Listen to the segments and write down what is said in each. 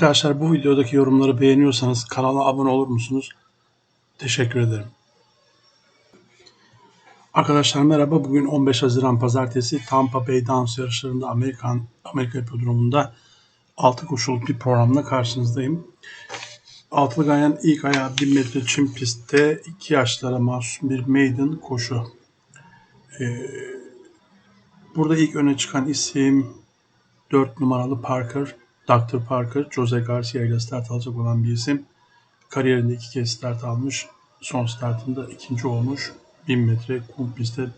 Arkadaşlar bu videodaki yorumları beğeniyorsanız kanala abone olur musunuz? Teşekkür ederim. Arkadaşlar merhaba. Bugün 15 Haziran Pazartesi Tampa Bay Downs yarışlarında Amerikan Amerika Hipodromu'nda 6 koşuluk bir programla karşınızdayım. Altılı Ganyan ilk ayağı 1000 metre çim pistte 2 yaşlara mahsus bir maiden koşu. Ee, burada ilk öne çıkan isim 4 numaralı Parker, Dr. Parker, Jose Garcia ile start alacak olan bir isim. Kariyerinde iki kez start almış. Son startında ikinci olmuş. 1000 metre kum pistte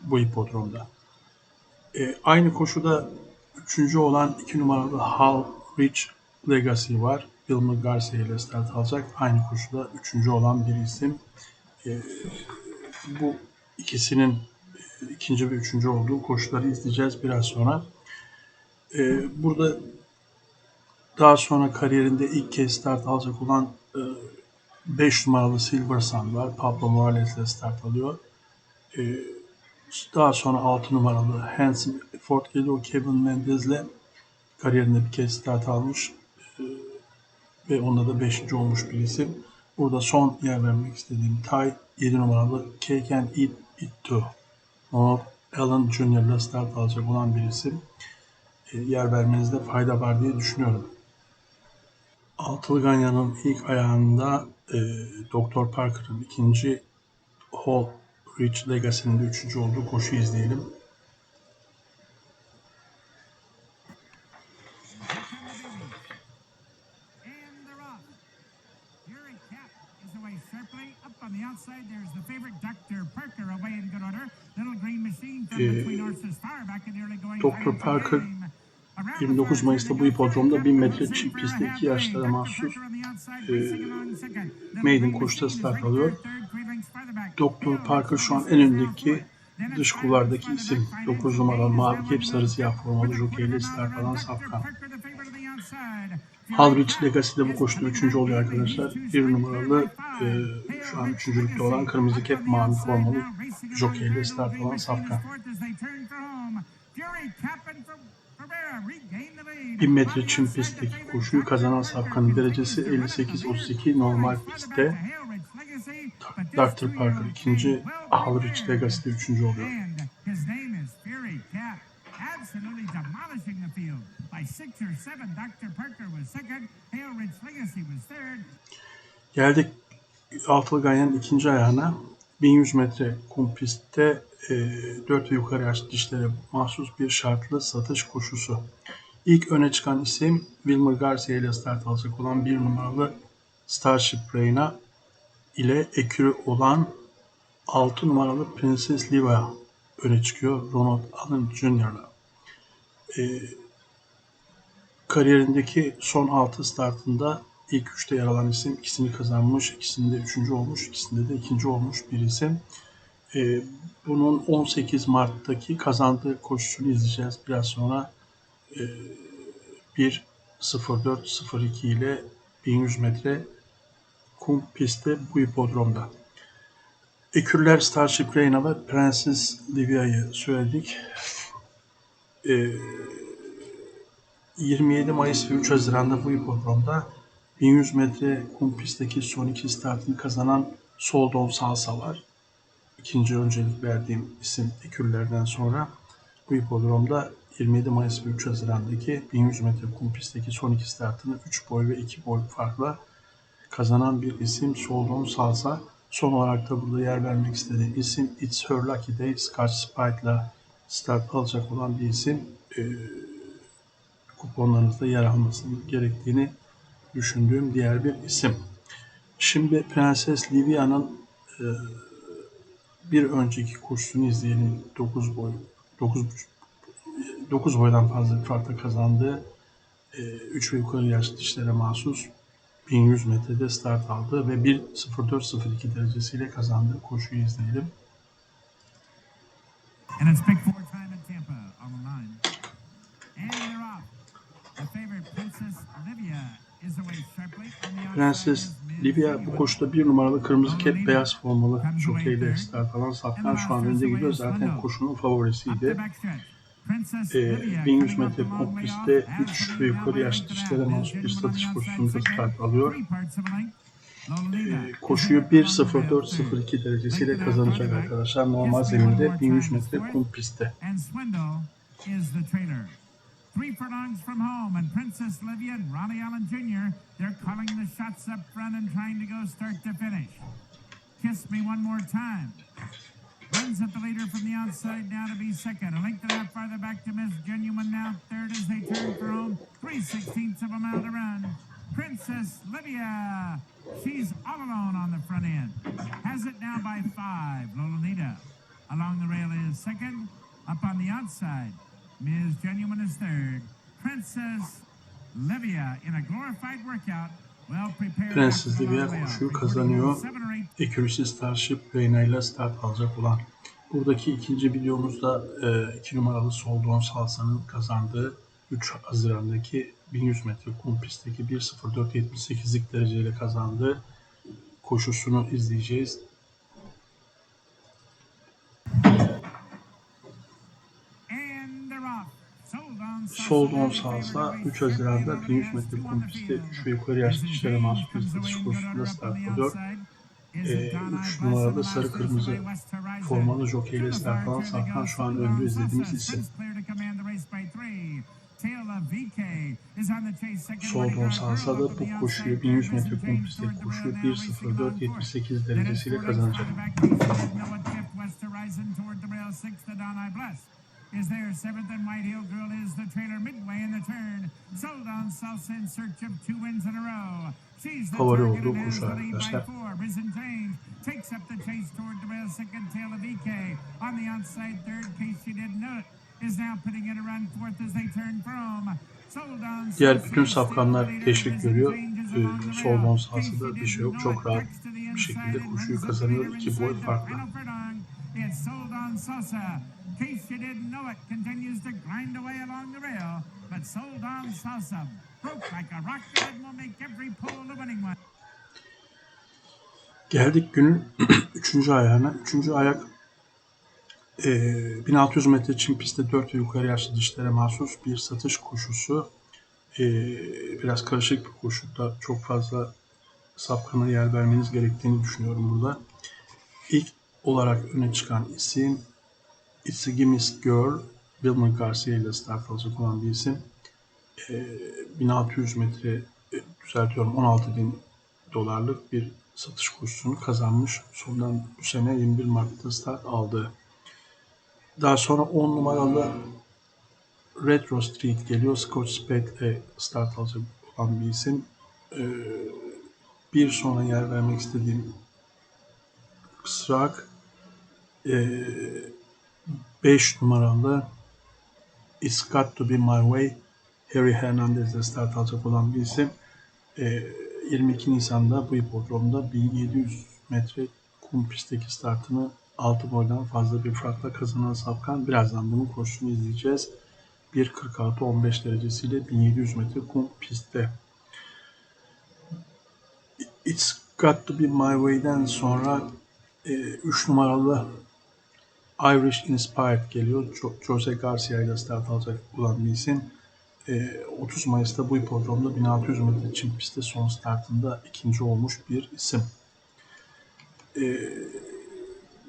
bu hipodromda. Ee, aynı koşuda üçüncü olan iki numaralı Hal Rich Legacy var. Wilmer Garcia ile start alacak. Aynı koşuda üçüncü olan bir isim. Ee, bu ikisinin e, ikinci ve üçüncü olduğu koşuları izleyeceğiz biraz sonra. Ee, burada daha sonra kariyerinde ilk kez start alacak olan 5 numaralı Silver Sun var. Pablo Morales ile start alıyor. Ee, daha sonra 6 numaralı Hanson Ford geliyor. Kevin Mendez ile kariyerinde bir kez start almış. Ee, ve onda da 5. olmuş bir isim. Burada son yer vermek istediğim Tay 7 numaralı Cake and Eat It Too. Ronald Allen Jr. ile start alacak olan bir isim. Yer vermenizde fayda var diye düşünüyorum. Altılı Ganyan'ın ilk ayağında e, Dr. Parker'ın ikinci Hall Rich Legacy'nin de üçüncü olduğu koşu izleyelim. Ee. Dr. Parker, 29 far Mayıs'ta bu hipodromda Dr. 1000 metre was pistte. 2 yaşlara mahsus e, maiden koşuda start alıyor. Dr. Parker şu an en öndeki dış kulvardaki isim. 9 numaralı mavi kep sarı siyah formalı jockey ile start alan Safkan. Halrich Legacy de bu koşuda üçüncü oluyor arkadaşlar. Bir numaralı e, şu an üçüncülükte olan kırmızı kep mavi formalı jockey ile start alan Safkan. 1000 metre çim pistteki koşuyu kazanan Safkan'ın derecesi 58-32 normal pistte. Dr. Parker ikinci, Halrich Legacy de üçüncü oluyor. Geldik Altılı Ganyan'ın ikinci ayağına. 1100 metre kum pistte e, 4 ve yukarı yaş dişlere mahsus bir şartlı satış koşusu. İlk öne çıkan isim Wilmer Garcia ile start alacak olan bir numaralı Starship Reina ile ekürü olan 6 numaralı Princess Liva öne çıkıyor Ronald Allen Jr.'la. E, kariyerindeki son 6 startında ilk 3'te yer alan isim ikisini kazanmış, ikisinde üçüncü olmuş, ikisinde de ikinci olmuş bir isim. Ee, bunun 18 Mart'taki kazandığı koşusunu izleyeceğiz biraz sonra. Ee, 1.04.02 ile 1100 metre kum pistte bu hipodromda. Ekürler Starship Reina ve Prenses Livia'yı söyledik. Ee, 27 Mayıs ve 3 Haziran'da bu hipodromda 1100 metre kum pistteki son iki startını kazanan Soldon Salsa var. İkinci öncelik verdiğim isim ekürlerden sonra bu hipodromda 27 Mayıs ve 3 Haziran'daki 1100 metre kum pistteki son iki startını 3 boy ve 2 boy farkla kazanan bir isim Soldon Salsa. Son olarak da burada yer vermek istediğim isim It's Her Lucky Day Scotch Spite'la start alacak olan bir isim. Ee, kuponlarınızda yer almasının gerektiğini düşündüğüm diğer bir isim. Şimdi Prenses Livia'nın e, bir önceki koşusunu izleyelim. 9 boy 9 9 boydan fazla bir farkla kazandığı 3 ve yukarı yaş dişlere mahsus 1100 metrede start aldı ve 1.04.02 derecesiyle kazandığı koşuyu izleyelim. Prenses Livia bu koşuda bir numaralı kırmızı kep beyaz formalı jockey ile start alan saftan şu an önde gidiyor. Zaten koşunun favorisiydi. e, Livia 1100 coming off metre off. 3 ve yukarı yaş dişlere mahsus bir satış koşusunda start alıyor. E, koşuyu 1.04.02 derecesiyle kazanacak arkadaşlar. Normal zeminde 1100 metre kum pistte. Three furlongs from home, and Princess Livia and Ronnie Allen Jr. They're calling the shots up front and trying to go start to finish. Kiss me one more time. Runs at the leader from the outside now to be second. A length and a half farther back to Miss Genuine now third as they turn for home. Three sixteenths of a mile to run. Princess Livia. She's all alone on the front end. Has it now by five. Lolonita along the rail is second. Up on the outside, Ms. Genuine is third. Princess Livia in a glorified workout. Prenses Livia koşuyu kazanıyor. Accuracy Starship Reyna ile start alacak olan. Buradaki ikinci videomuzda 2 numaralı Soldon Salsa'nın kazandığı 3 Haziran'daki 1100 metre kum pistteki 1.04.78'lik dereceyle kazandığı koşusunu izleyeceğiz. And they're off. Sold on Salsa. Soldon Salsa 3 Haziran'da 1100 metre kum pistte 3 ve yukarı yaş dişlere mahsus bir satış koşusunda start alıyor. Ee, üç numaralı sarı kırmızı formalı jockey ile start alan Safkan şu an önde izlediğimiz isim. Soldon Salsa da bu koşuyu 1100 metre kum koşuyu 1.04.78 derecesiyle kazanacak. Is there seventh and White Hill Girl is the trailer midway in the turn. Sold on Salsa in search of two wins in a row. She's the Favori olduğu koşu arkadaşlar. Diğer bütün safkanlar teşvik görüyor. Ee, Salsa'da she bir şey yok. Çok rahat bir şekilde koşuyu kazanıyor. İki boy inside the farkla. final furlong. It's sold on Salsa. Case you didn't know it continues to grind away along the rail, but sold on Salsa broke like a rocket and will make every pull the winning one. Geldik günün 3. ayağına. 3. ayak e, 1600 metre çim pistte 4 ve yukarı yaşlı dişlere mahsus bir satış koşusu. E, biraz karışık bir koşu da çok fazla sapkana yer vermeniz gerektiğini düşünüyorum burada. İlk olarak öne çıkan isim It's a Gimmist Girl. Wilmer Garcia ile start alacak olan bir isim. E, 1600 metre e, düzeltiyorum 16.000 dolarlık bir satış koşusunu kazanmış. Sondan bu sene 21 Mart'ta start aldı. Daha sonra 10 numaralı Retro Street geliyor. Scott Spade ile start alacak olan bir isim. Ee, bir sonra yer vermek istediğim Kısrak 5 numaralı It's Got To Be My Way Harry Hernandez ile start alacak olan bir isim. Ee, 22 Nisan'da bu hipodromda 1700 metre kum pistteki startını 6 boydan fazla bir farkla kazanan Safkan. Birazdan bunun koşusunu izleyeceğiz. 1.46-15 derecesiyle 1700 metre kum pistte. It's Got To Be My Way'den sonra 3 numaralı Irish Inspired geliyor. Jo- Jose Garcia ile start alacak olan bir isim. Ee, 30 Mayıs'ta bu hipodromda 1600 metre çim pistte son startında ikinci olmuş bir isim. Ee,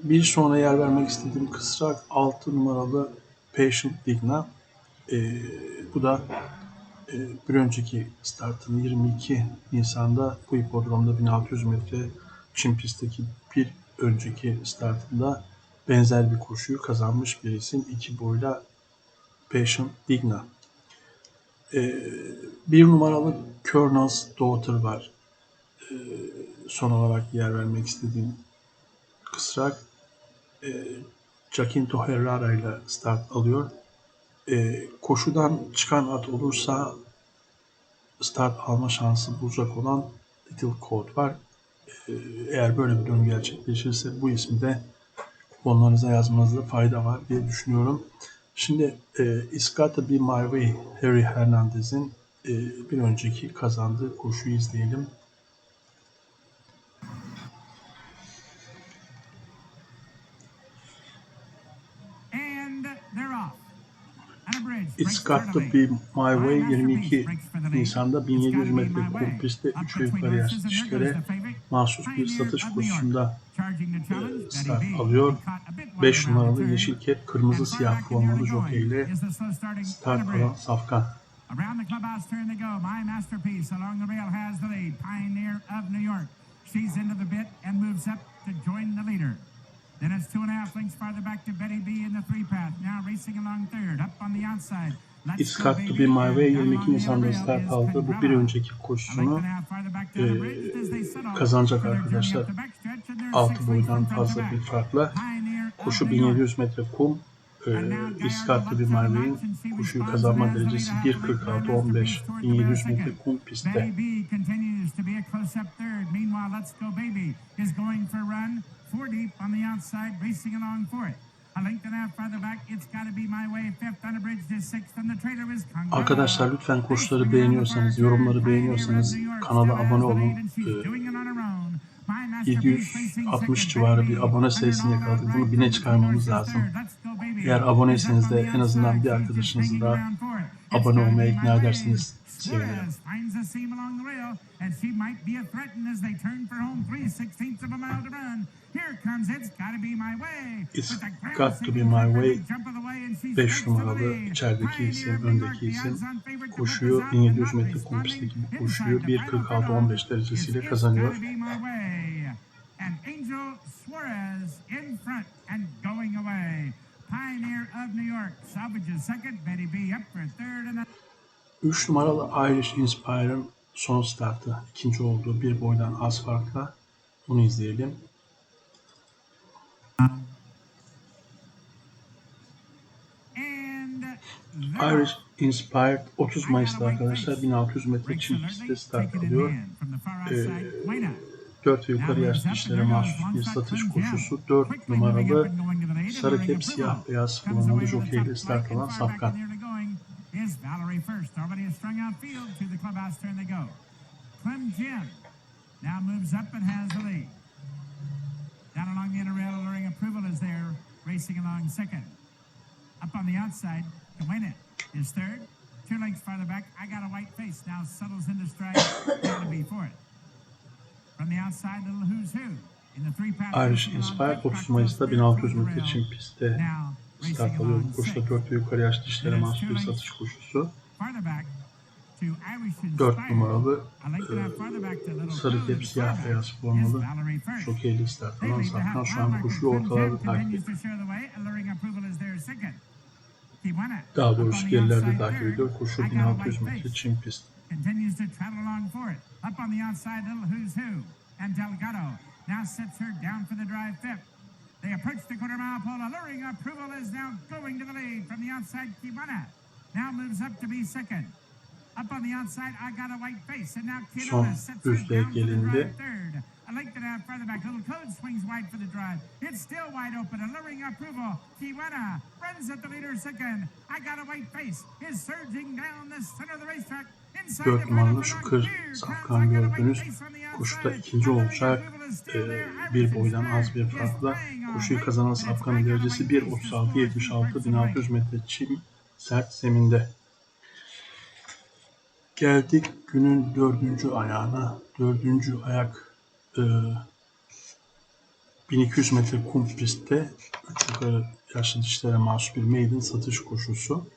bir sonra yer vermek istediğim kısrak 6 numaralı Patient Digna. Ee, bu da e, bir önceki startını 22 Nisan'da bu hipodromda 1600 metre çim pistteki bir önceki startında benzer bir koşuyu kazanmış bir isim. İki boyla Patient Digna. Ee, bir numaralı Colonel's Daughter var. Ee, son olarak yer vermek istediğim kısrak e, Jacinto Herrera ile start alıyor. Ee, koşudan çıkan at olursa start alma şansı bulacak olan Little Code var. Ee, eğer böyle bir durum gerçekleşirse bu ismi de kuponlarınıza yazmanızda fayda var diye düşünüyorum. Şimdi e, It's Gotta Be My Way Harry Hernandez'in e, bir önceki kazandığı koşuyu izleyelim. It's Got To Be My Way 22 Nisan'da 1700 metre kum pistte 3 ve yukarı yaşlı dişlere mahsus bir satış kursunda e, start alıyor. 5 numaralı yeşil ket kırmızı siyah formalı jockey ile start alan Safkan. Around the clubhouse turn they go. My masterpiece along the rail has the lead. Pioneer of New York. She's into the bit and moves up to join the leader. Then it's two and a half lengths farther back to Betty B in the three path. Now racing along third. Up on the outside. It's Got To Be My Way and down 22 along the Nisan'da rail start is aldı. Bu bir önceki koşusunu e, kazanacak arkadaşlar. up the backstretch and they're 6 six lengths boydan fazla bir farkla. Koşu New York. 1700 metre kum. E, It's Got To Be My Way'in koşuyu kazanma derecesi 1.46-15. 1700 metre kum pistte. Four deep on the outside, racing along for it. A length and a half farther back, it's got to be my way. Fifth on the bridge to sixth, and the trailer is Congo. Arkadaşlar lütfen koşuları beğeniyorsanız, yorumları beğeniyorsanız kanala abone olun. Ee, 760 civarı bir abone sayısını yakaladık. Bunu bine çıkarmamız lazım. Eğer aboneyseniz de en azından bir arkadaşınızı da abone olmaya ikna ederseniz sevinirim. it's got to be my way. It's With the ground Got To Be sinking My for Way, every jump of the way, and she's beş raced to the numaralı lead. içerideki isim, öndeki isim out, 1700 not metre inside koşuyu the final 1.46-15 derecesiyle kazanıyor. And Angel Suarez in front and going away. Pioneer of New York salvages second. Betty B up for third and 3 numaralı Irish Inspire'ın son startı. ikinci olduğu bir boydan az farkla. Bunu izleyelim. Irish Inspired 30 Mayıs'ta arkadaşlar 1600 metre çim pistte start alıyor. Ee, 4 ve yukarı yaş dişlere mahsus bir satış koşusu 4 numaralı sarı kep siyah beyaz formalı jockey ile start alan Safkan. Is Valerie first, already a strung out field to the clubhouse turn they go. Clem Jim now moves up and has the lead. Down along the inner rail, alluring approval is there, racing along second. Up on the outside, Kawena is third. Two lengths farther back, I got a white face. Now settles into stride, to be fourth. From the outside, little who's who. Irish Inspire 30 Mayıs'ta 1600 metre çim pistte start alıyor. Koşuda 4 ve yukarı yaş dişlere mahsus bir satış koşusu. Farther back to Irish 4 Inspire. numaralı Little sarı kep siyah beyaz formalı ile start alan half şu an koşuyu ortalarda takip ediyor. Daha doğrusu gerilerde takip ediyor. Koşu I got a 1600 white metre face. çim pist. continues to travel along for it. Up on the outside, little who's who. And Delgado now sets her down for the drive fifth. They approach the quarter mile pole. Alluring approval is now going to the lead from the outside. Kibana now moves up to be second. Up on the outside, I got a white face. And now Kidona sets her down for the drive third. A length and a half further back. Little Code swings wide for the drive. It's still wide open. Alluring approval. Kiwana runs at the leader second. I got a white face. Is surging down the center of the racetrack. Inside 4 the final numaralı furlong. Şükür Here comes I got a white gördünüz. Koşuda ikinci olacak. there. bir boydan az bir farkla koşuyu kazanan Safkan'ın derecesi white face. The score 1.36-76 is 1600 metre çim sert zeminde. Geldik günün dördüncü ayağına. Dördüncü ayak e, 1200 metre kum pistte 3 yukarı yaşlı dişlere mahsus bir maiden satış koşusu.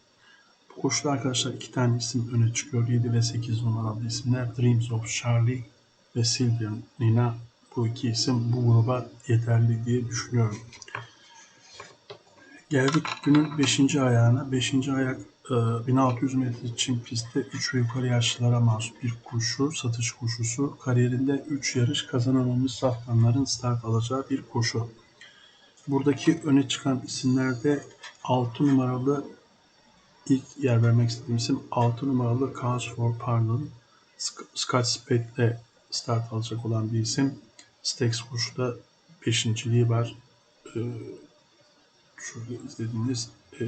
Bu koşuda arkadaşlar iki tane isim öne çıkıyor. 7 ve 8 numaralı isimler Dreams of Charlie ve Sylvia Nina. Bu iki isim bu gruba yeterli diye düşünüyorum. Geldik günün 5. ayağına. 5. ayak e, 1600 metre çim pistte 3 ve yukarı yaşlılara mahsus bir koşu, satış koşusu. Kariyerinde 3 yarış kazanamamış safkanların start alacağı bir koşu. Buradaki öne çıkan isimlerde 6 numaralı ilk yer vermek istediğim isim 6 numaralı Cause for Pardon. Sc- Scott Spade ile start alacak olan bir isim. Stakes koşuda 5.liği var. Ee, şurada izlediğiniz e,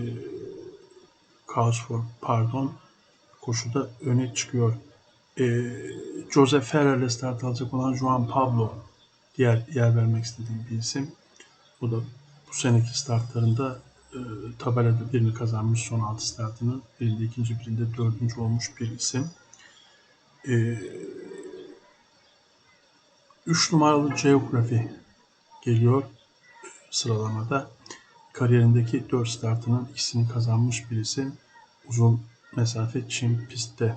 Cause for Pardon koşuda öne çıkıyor. E, Jose Ferrer ile start alacak olan Juan Pablo diğer yer vermek istediğim bir isim. Bu da bu seneki startlarında e, tabelada birini kazanmış son 6 startının. Birinde ikinci, birinde dördüncü olmuş bir isim. E, 3 numaralı Geography geliyor sıralamada. Kariyerindeki 4 startının ikisini kazanmış bir isim. Uzun mesafe çim pistte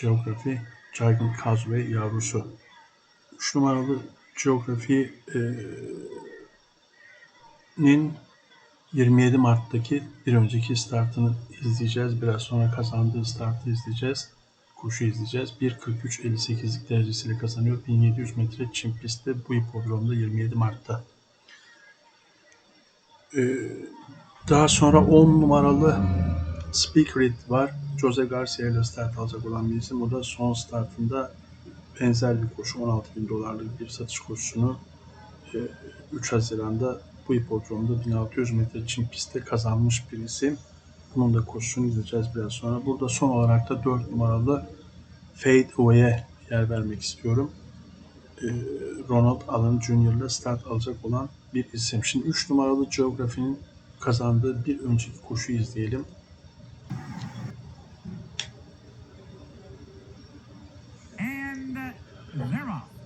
Geography, Giant Causeway yavrusu. 3 numaralı Geography e, nin 27 Mart'taki bir önceki startını izleyeceğiz. Biraz sonra kazandığı startı izleyeceğiz. Koşu izleyeceğiz. 1.43.58'lik derecesiyle kazanıyor. 1700 metre çim pistte bu hipodromda 27 Mart'ta. Ee, daha sonra 10 numaralı Speak It var. Jose Garcia ile start alacak olan bir isim. O da son startında benzer bir koşu 16 bin dolarlık bir satış koşusunu e, 3 Haziran'da bu hipodromda 1600 metre çim pistte kazanmış bir isim. Bunun da koşusunu izleyeceğiz biraz sonra. Burada son olarak da 4 numaralı Fade Away'e yer vermek istiyorum. Ee, Ronald Allen Jr. ile start alacak olan bir isim. Şimdi 3 numaralı Geography'nin kazandığı bir önceki koşuyu izleyelim. And uh, they're off.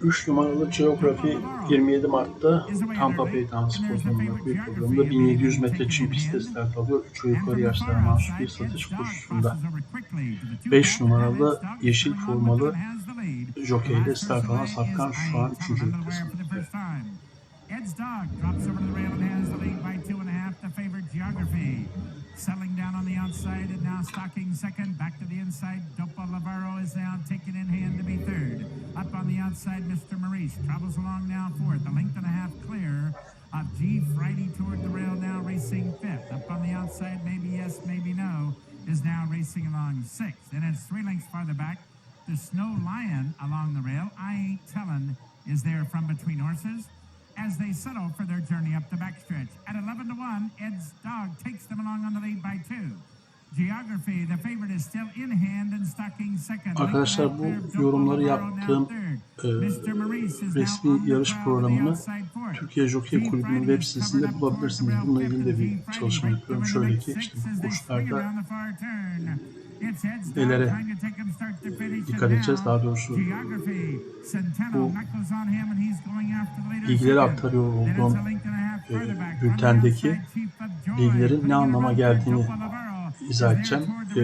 3 numaralı Geography 27 Mart'ta Tampa Bay Dance programında bu programda 1700 metre çim pistte start alıyor. 3 ve yukarı yaşlara mahsus bir satış koşusunda. 5 numaralı yeşil formalı jockey ile start alan Safkan şu an 3. vites. Settling down on the outside and now stalking second. Back to the inside. Dopa Lavaro is now taken in hand to be third. Up on the outside, Mr. Maurice travels along now fourth. A length and a half clear of G. Friday toward the rail now racing fifth. Up on the outside, maybe yes, maybe no, is now racing along sixth. And it's three lengths farther back. The Snow Lion along the rail. I ain't telling is there from between horses as they settle for their journey up the backstretch. At 11 to 1, Ed's dog takes them along on the lead by two. Geography, the favorite is still in hand and stalking second. Arkadaşlar bu yorumları yaptığım e, resmi yarış programını Türkiye Jockey Kulübü'nün web sitesinde bulabilirsiniz. Bununla ilgili de bir çalışma yapıyorum. Şöyle ki işte bu koşularda nelere dikkat edeceğiz daha doğrusu. Bu bilgileri aktarıyor olduğum e, bültendeki bilgilerin ne anlama geldiğini izah edeceğim. E,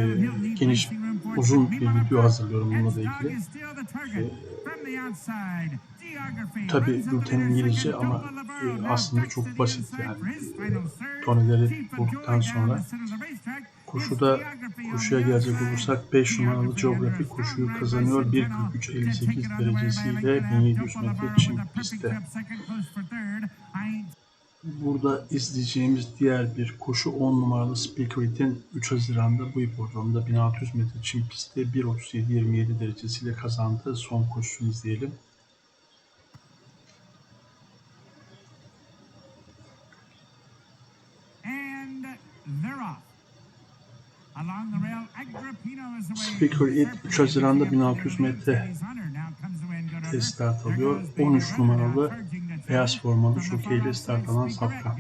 geniş, uzun bir video hazırlıyorum bununla da ilgili. E, Tabi bülten İngilizce ama e, aslında çok basit yani. E, toneleri bulduktan sonra koşuda koşuya gelecek olursak 5 numaralı Geography koşuyu kazanıyor. 1.43.58 derecesiyle 1700 metre çim pistte. Burada izleyeceğimiz diğer bir koşu 10 numaralı Speakerit'in 3 Haziran'da bu hipodromda 1600 metre çim pistte 1.37.27 derecesiyle kazandığı son koşusunu izleyelim. Speaker It 3 Haziran'da 1600 metre start alıyor. 13 numaralı beyaz formalı jockey ile start alan Safkan.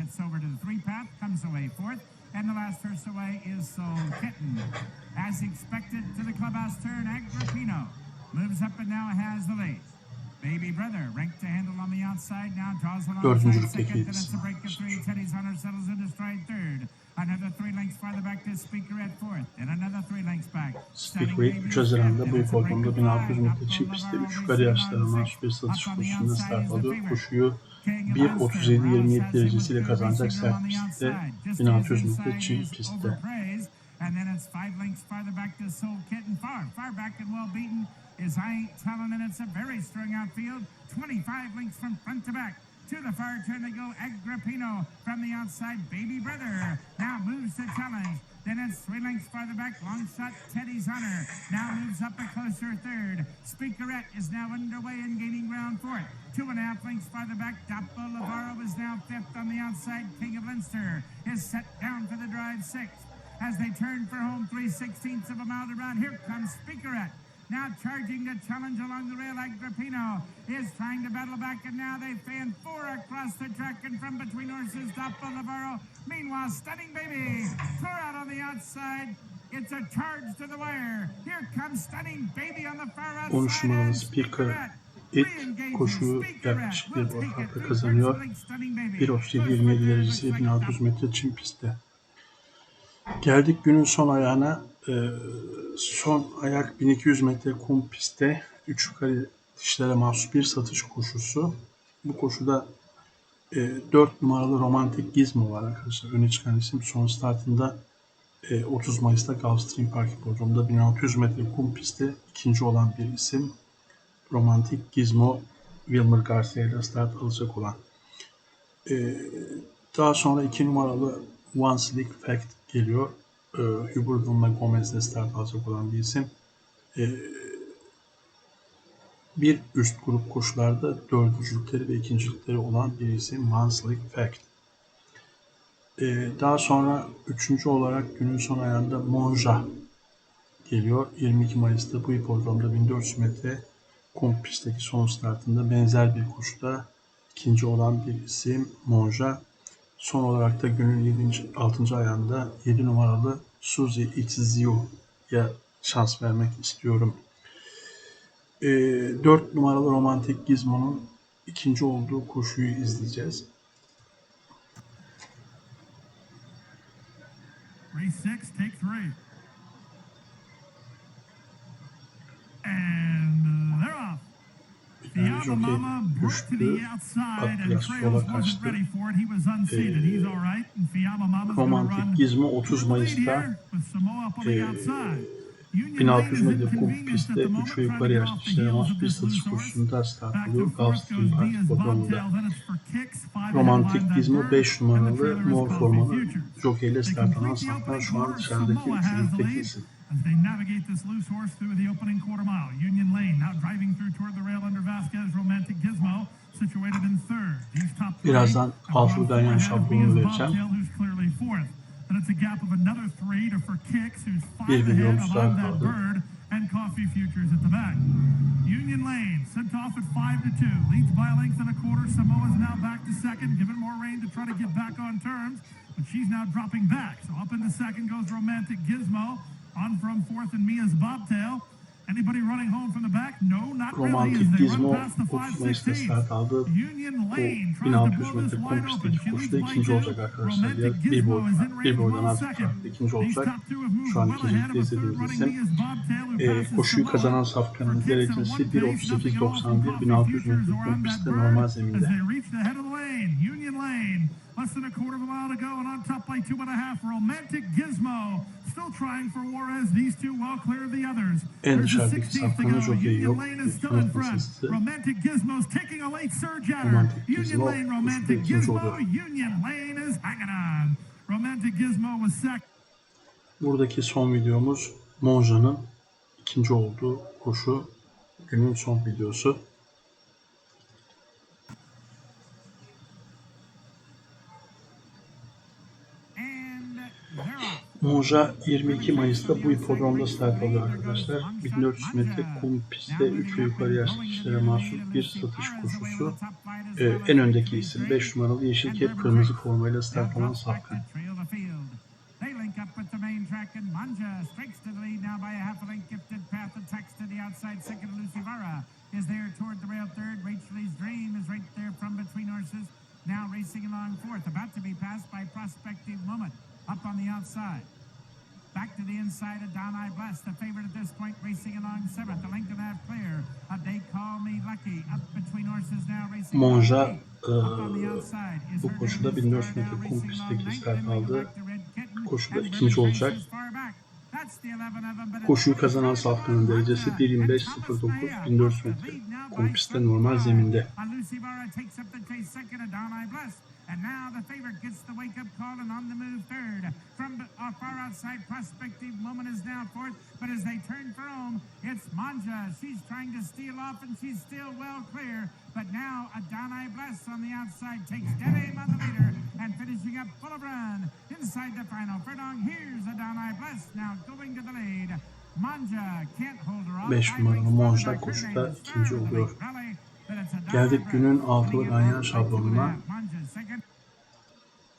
And the last horse away is Soul Kitten. As expected to the clubhouse turn, Agrippino moves up and now has the lead. Baby Brother, ranked to handle on the outside, now draws alongside second, then it's a break of three. Teddy's Hunter settles into stride third. Another three lengths farther back to Speaker at fourth, and another three lengths back. Speaker It 3 Haziran'da bu hipodromda 1600 metre çim pistte 3 yukarı yaşlara mahsus bir satış koşusunda start alıyor. Koşuyu 1.37-27 derecesiyle kazanacak sert pistte 1600 metre çim pistte. And then it's five lengths farther back to Soul Kitten. Far, far back and well beaten is I Ain't Telling, and it's a very strong outfield. 25 lengths from front to back. To the far turn they go. Agrippino from the outside. Baby Brother now moves to challenge. Then it's three lengths farther back. Long shot Teddy's Hunter now moves up a closer third. Speakerette is now underway and gaining ground fourth. Two and a half lengths farther back. Doppo Lavaro is now fifth on the outside. King of Leinster is set down for the drive sixth. As they turn for home, three sixteenths of a mile to run. Here comes Speakerette. Now charging to challenge along the rail, Agrippino is trying to battle back, and now they fan four across the track and from between horses. Top of Navarro. Meanwhile, Stunning Baby tore out on the outside. It's a charge to the wire. Here comes Stunning Baby on the far outside. 13 numaralı and Speaker Speakerette ilk re-engages. koşuyu yaklaşık bir through kazanıyor. first place, Stunning Baby. 1.37.27 derecesiyle 1600 metre çim pistte. Geldik günün son ayağına. Ee, son ayak 1200 metre kum pistte. 3 yukarı dişlere mahsus bir satış koşusu. Bu koşuda e, 4 numaralı romantik Gizmo var arkadaşlar. Öne çıkan isim son startında e, 30 Mayıs'ta Gulfstream Park Hipodromu'nda 1600 metre kum pistte ikinci olan bir isim. Romantik Gizmo Wilmer Garcia ile start alacak olan. Ee, daha sonra iki numaralı One Slick Fact geliyor. Ee, Hubert Dunla Gomez'le start alacak olan bir isim. Ee, bir üst grup koşularda dördüncülükleri ve ikincilikleri olan bir isim Slick Fact. Ee, daha sonra üçüncü olarak günün son ayağında Monja geliyor. 22 Mayıs'ta bu hipodromda 1400 metre kum pistteki son startında benzer bir koşuda ikinci olan bir isim Monja. Son olarak da günün 7. 6. ayağında 7 numaralı Suzy Itziu'ya şans vermek istiyorum. Ee, 4 numaralı Romantik Gizmo'nun ikinci olduğu koşuyu izleyeceğiz. Race six, take three. And they're off. Fiaba jockey biraz Trails sola kaçtı. run Romantik Gizmo 30 to the lead Mayıs'ta e, outside. Union Lane 1600 is metre kum pistte at the 3 moment, ve trying to yukarı get yaş off the dişlere heels mahsus of bir satış loose horse. koşusunda start Back alıyor. and forth Gulfstream Park ahead Romantik Gizmo that 5 bird, and the numaralı mor formalı jockey ile They start alan complete the saftan opening şu an dışarıdaki lead isim. As they navigate this loose horse through the opening quarter mile. Union Lane now driving through toward the rail under Vasquez. Romantic Gizmo situated in third. These top three Birazdan have altılı gone ganyan four ahead of şablonunu Mia's vereceğim. Bobtail, clearly fourth. Then it's a gap of another three to for Kicks, who's five ahead of On That. Bird and Coffee Futures at the back. Union Lane sent off at five to two, leads by a length and a quarter. Samoa's now back to second, given more rain to try to get back on terms, but she's now dropping back. So up in the second goes Romantic Gizmo, on from fourth and Mia's Bobtail. Anybody running home from the back? No, not really. Romantik Gizmo run past the 30 Mayıs'ta 516. start aldı. Union Bu Lane tries to 1600 blow metre She koşuda ikinci olacak arkadaşlar. Romantic Diğer bir, Gizmo boy, bir boydan az farklı ikinci olacak. Şu an ikincilikte izlediğimiz isim. Passes koşuyu kazanan safkanın derecesi one pace, nothing at all from 1.38.91 Coffee 1600 Futures metre or kum on that pistte bird normal zeminde. less than a quarter of a mile to go, and on top by two and a half, Romantic Gizmo, still trying for Juarez. These two well clear of the others. En dışarıdaki 16th to safkanın jokeyi Union yok. Lane is still in Unutma front. sesi. Romantic Gizmo's taking a late surge at her. Union Lane, Romantic Gizmo. Union Lane is hanging on. Romantic Gizmo was second. Buradaki son videomuz Monja'nın ikinci olduğu koşu günün son videosu. Monja 22 Mayıs'ta bu hipodromda start alıyor arkadaşlar. 1400 metre kum pistte 3 ve yukarı yaşlı kişilere mahsus bir satış koşusu. Ee, en öndeki isim 5 numaralı yeşil kep kırmızı formayla start alan Safkan. They link up with the main track and Manja strikes to the lead now by a half a length gifted path attacks to the outside second Lucivara is there toward the rail third Rachel's Dream is right there from between horses now racing along fourth about to be passed by Prospective Moment up on the outside Back to the inside of Don I Bless, the favorite at this point, racing along seventh. The length of that clear. A They Call Me Lucky up between horses now racing. Monja along eight. Up on the eee, outside is bu her koşuda name is 1400 Star metre kum pistteki start aldı. Koşuda ikinci olacak. Trace is far back. That's the 11 of them, but it's Koşuyu kazanan Safkan'ın derecesi Monja. 1.25.09 And Thomas 1400 Mayer metre. Kum pistte normal zeminde. A a. And now the favorite gets the wake up call and on the move third. From uh, far outside, Prospective Moment is now fourth. But as they turn for home, it's Manja. She's trying to steal off and she's still well clear. But now Adonai Bless on the outside takes dead aim on the leader and finishing up full of run inside the final. Furlong, here's Adonai Bless now going to the lead. Manja can't hold her off. Beş Five numaralı lengths Monja koşuda ikinci oluyor. Geldik günün altılı ganyan şablonuna.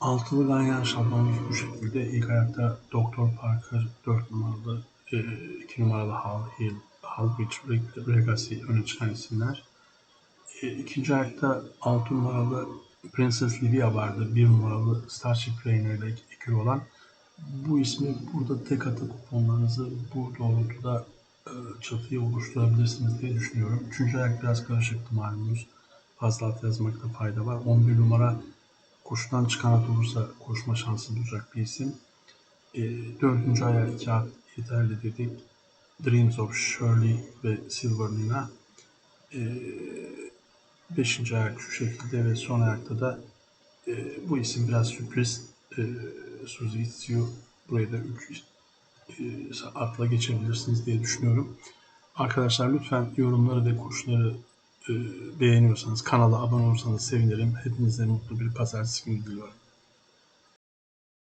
Altılı ganyan şablonumuz bu şekilde. İlk ayakta Doktor Parker 4 numaralı, 2 numaralı Hal Hill, Halbridge Legacy öne çıkan isimler. E, İkinci ayakta 6 numaralı Princess Livia vardı. 1 numaralı Starship Trainer ile ikili olan. Bu ismi burada tek atı kuponlarınızı bu doğrultuda e, çatıyı oluşturabilirsiniz diye düşünüyorum. Üçüncü ayak biraz karışıktı malumunuz. Fazla at yazmakta fayda var. 11 numara koşudan çıkan at olursa koşma şansı bulacak bir isim. E, dördüncü ayak iki at yeterli dedik. Dreams of Shirley ve Silver Nina. E, beşinci ayak şu şekilde ve son ayakta da e, bu isim biraz sürpriz. E, Suzy It's You. Buraya da 3 atla geçebilirsiniz diye düşünüyorum. Arkadaşlar lütfen yorumları ve koşuları e, beğeniyorsanız kanala abone olursanız sevinirim. Hepinize mutlu bir pazartesi günü diliyorum.